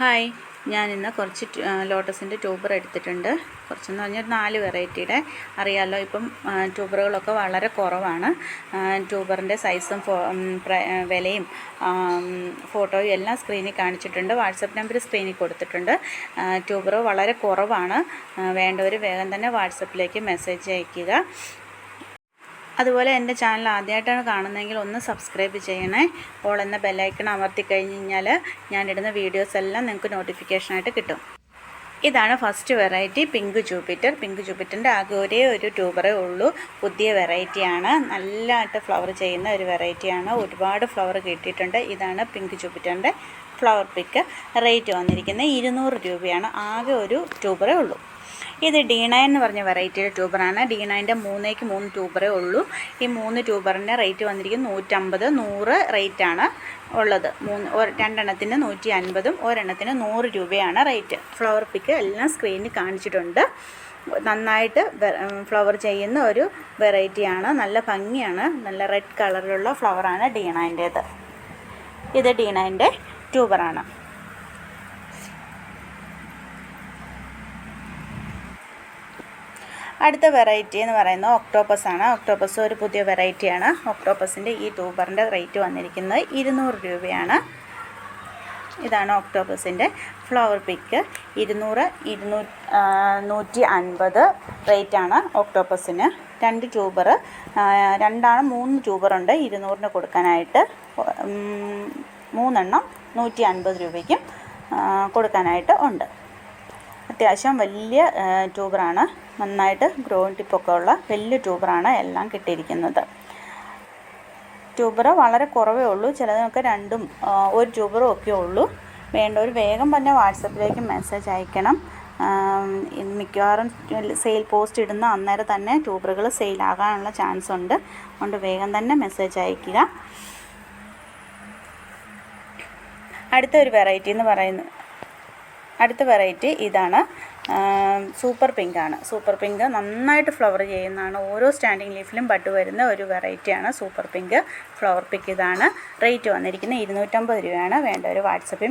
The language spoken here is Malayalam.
ഹായ്. ഞാൻ ഇന്ന് കുറച്ച് ലോട്ടസിന്റെ ട്യൂബർ എടുത്തിട്ടുണ്ട്. കുറച്ചെന്ന് പറഞ്ഞാൽ ഒരു നാല് വെറൈറ്റിയുടെ അറിയാമല്ലോ ഇപ്പം ട്യൂബറുകളൊക്കെ വളരെ കുറവാണ്. ട്യൂബറിന്റെ സൈസും വിലയും ഫോട്ടോയും എല്ലാം സ്ക്രീനിൽ കാണിച്ചിട്ടുണ്ട്. വാട്സപ്പ് നമ്പർ സ്ക്രീനിൽ കൊടുത്തിട്ടുണ്ട്. ട്യൂബർ വളരെ കുറവാണ്. വേണ്ടവർ വേഗം തന്നെ വാട്സപ്പിലേക്ക് മെസ്സേജ് അയയ്ക്കുക അതുപോലെ എന്റെ ചാനൽ ആദ്യമായിട്ടാണ് കാണുന്നതെങ്കിൽ ഒന്ന് സബ്സ്ക്രൈബ് ചെയ്യണേ. ഓൾ എന്ന ബെല്ലൈക്കൺ അമർത്തി കഴിഞ്ഞ് കഴിഞ്ഞാൽ ഞാനിടുന്ന വീഡിയോസ് എല്ലാം നിങ്ങൾക്ക് നോട്ടിഫിക്കേഷനായിട്ട് കിട്ടും. ഇതാണ് first variety pink jupiter pink ജൂപ്പിറ്ററിന്റെ ആകെ ഒരേ ഒരു ട്യൂബറേ ഉള്ളൂ. പുതിയ വെറൈറ്റിയാണ് നല്ലതായിട്ട് ഫ്ലവർ ചെയ്യുന്ന ഒരു വെറൈറ്റിയാണ് ഒരുപാട് ഫ്ലവർ കിട്ടിയിട്ടുണ്ട്. ഇതാണ് പിങ്ക് ജൂപ്പിറ്ററിന്റെ ഫ്ലവർ പിക്ക് റേറ്റ് വന്നിരിക്കുന്നത് ഇരുന്നൂറ് രൂപയാണ്. ആകെ ഒരു ട്യൂബറേ ഉള്ളൂ. ഇത് ഡി നയൻ എന്ന് പറഞ്ഞ വെറൈറ്റിയുടെ ട്യൂബറാണ് ഡി നയന്റെ മൂന്നേക്ക് മൂന്ന് ട്യൂബറേ ഉള്ളൂ. ഈ മൂന്ന് ട്യൂബറിന്റെ റേറ്റ് വന്നിരിക്കുന്നത് നൂറ്റമ്പത് നൂറ് റേറ്റാണ് ഉള്ളത്. മൂന്ന് രണ്ടെണ്ണത്തിന് നൂറ്റി അൻപതും ഒരെണ്ണത്തിന് നൂറ് രൂപയാണ് റേറ്റ് ഫ്ലവർ പിക്ക് എല്ലാം സ്ക്രീനിൽ കാണിച്ചിട്ടുണ്ട്. നന്നായിട്ട് ഫ്ലവർ ചെയ്യുന്ന ഒരു വെറൈറ്റിയാണ് നല്ല ഭംഗിയാണ്. നല്ല റെഡ് കളറിലുള്ള ഫ്ലവറാണ് ഡി നയന്റേത് ഇത് ഡി നയന്റെ ട്യൂബറാണ് അടുത്ത വെറൈറ്റി എന്ന് പറയുന്നത് ഒക്ടോപ്പസ് ആണ്. ഒക്ടോപ്പസ് ഒരു പുതിയ വെറൈറ്റിയാണ് ഒക്ടോപ്പസിന്റെ ഈ ട്യൂബറിന്റെ റേറ്റ് വന്നിരിക്കുന്നത് ഇരുന്നൂറ് രൂപയാണ്. ഇതാണ് ഒക്ടോപ്പസിന്റെ ഫ്ലവർ പിക്ക് ഇരുന്നൂറ് ഇരുന്നൂ നൂറ്റി അൻപത് റേറ്റാണ് ഒക്ടോപ്പസിന് രണ്ട് ട്യൂബർ രണ്ടാണ് മൂന്ന് ട്യൂബറുണ്ട് ഇരുന്നൂറിന് കൊടുക്കാനായിട്ട്. മൂന്നെണ്ണം നൂറ്റി അൻപത് രൂപയ്ക്കും കൊടുക്കാനായിട്ട് ഉണ്ട്. അത്യാവശ്യം വലിയ ട്യൂബറാണ്. നന്നായിട്ട് ഗ്രോയിൻ ടിപ്പൊക്കെ ഉള്ള വലിയ ട്യൂബറാണ് എല്ലാം കിട്ടിയിരിക്കുന്നത്. ട്യൂബർ വളരെ കുറവേ ഉള്ളൂ. ചിലതിനൊക്കെ രണ്ടും ഒരു ട്യൂബറും ഒക്കെ ഉള്ളൂ. വേണ്ടവർ വേഗം തന്നെ വാട്സപ്പിലേക്ക് മെസ്സേജ് അയക്കണം. മിക്കവാറും സെയിൽ പോസ്റ്റ് ഇടുന്ന അന്നേരം തന്നെ ട്യൂബറുകൾ സെയിലാകാനുള്ള ചാൻസ് ഉണ്ട്. അതുകൊണ്ട് വേഗം തന്നെ മെസ്സേജ് അയക്കുക. അടുത്ത ഒരു വെറൈറ്റി എന്ന് പറയുന്നത് അടുത്ത വെറൈറ്റി ഇതാണ് സൂപ്പർ പിങ്ക് ആണ്. സൂപ്പർ പിങ്ക് നന്നായിട്ട് ഫ്ലവർ ചെയ്യുന്നതാണ്. ഓരോ സ്റ്റാൻഡിങ് ലീഫിലും ബഡ് വരുന്ന ഒരു വെറൈറ്റിയാണ് സൂപ്പർ പിങ്ക്. ഫ്ലവർ പിക്ക് ഇതാണ്. റേറ്റ് വന്നിരിക്കുന്നത് ഇരുന്നൂറ്റമ്പത് രൂപയാണ്. വേണ്ട ഒരു വാട്സപ്പിൽ